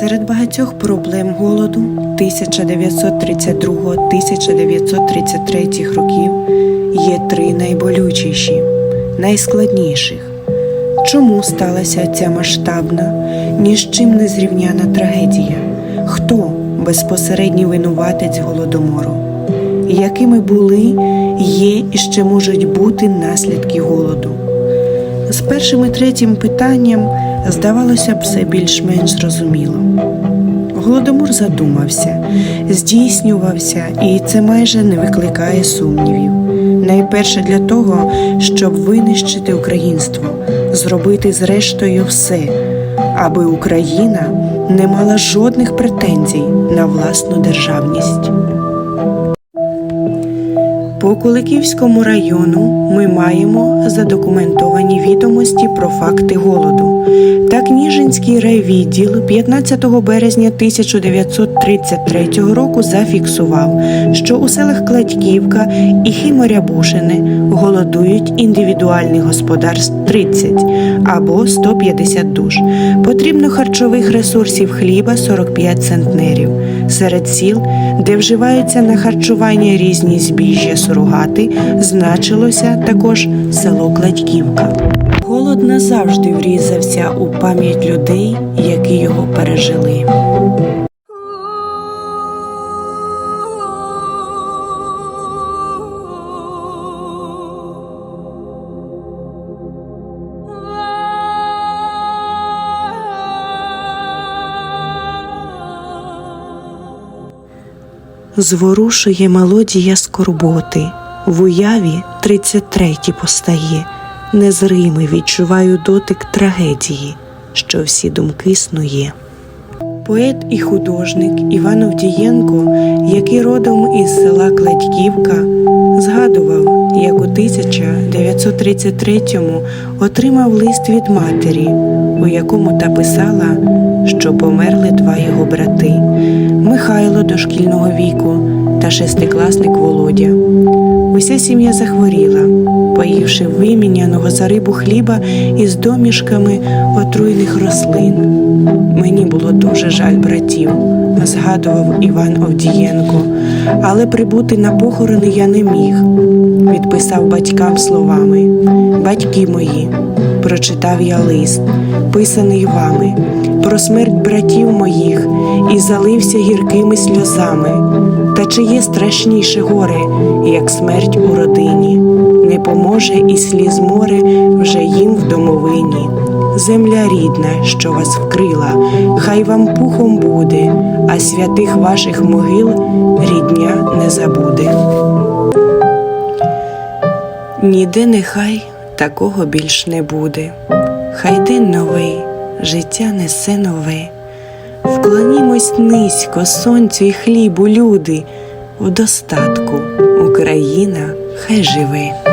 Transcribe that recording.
Серед багатьох проблем голоду 1932-1933 років є три найболючіші, найскладніших. Чому сталася ця масштабна, ні з чим не зрівняна трагедія? Хто безпосередній винуватець голодомору? Якими були, є і ще можуть бути наслідки голоду? З першим і третім питанням здавалося б все більш-менш зрозуміло. Голодомор задумався, здійснювався, і це майже не викликає сумнівів. Найперше для того, щоб винищити українство, зробити зрештою все, аби Україна не мала жодних претензій на власну державність. По Куликівському району ми маємо задокументовані відомості про факти голоду. Так Ніжинський райвідділ 15 березня 1933 року зафіксував, що у селах Кладьківка і Хіморябушини голодують індивідуальних господарств 30 або 150 душ. Потрібно харчових ресурсів хліба 45 центнерів. Серед сіл, де вживаються на харчування різні збіжжя сурогати, значилося також село Кладьківка. Голод назавжди врізався у пам'ять людей, які його пережили. Зворушує мелодія скорботи, в уяві тридцять третій постає, незримий відчуваю дотик трагедії, що всі думки снує. Поет і художник Іван Овдієнко, який родом із села Кладьківка, згадував, 1933-му отримав лист від матері, у якому та писала, що померли два його брати. Михайло дошкільного віку та шестикласник Володя. Уся сім'я захворіла, поївши виміняного за рибу хліба із домішками отруйних рослин. Мені було дуже жаль братів, згадував Іван Овдієнко, але прибути на похорони я не міг. Відписав батькам словами: Батьки мої, прочитав я лист, писаний вами, про смерть братів моїх, і залився гіркими сльозами. Та чи є страшніше горе, як смерть у родині? Не поможе і сліз море вже їм в домовині. Земля рідна, що вас вкрила, хай вам пухом буде, а святих ваших могил рідня не забуде. Ніде нехай такого більш не буде. Хай день новий, життя несе нове. Вклонімось низько сонцю і хлібу, люди, в достатку Україна хай живе.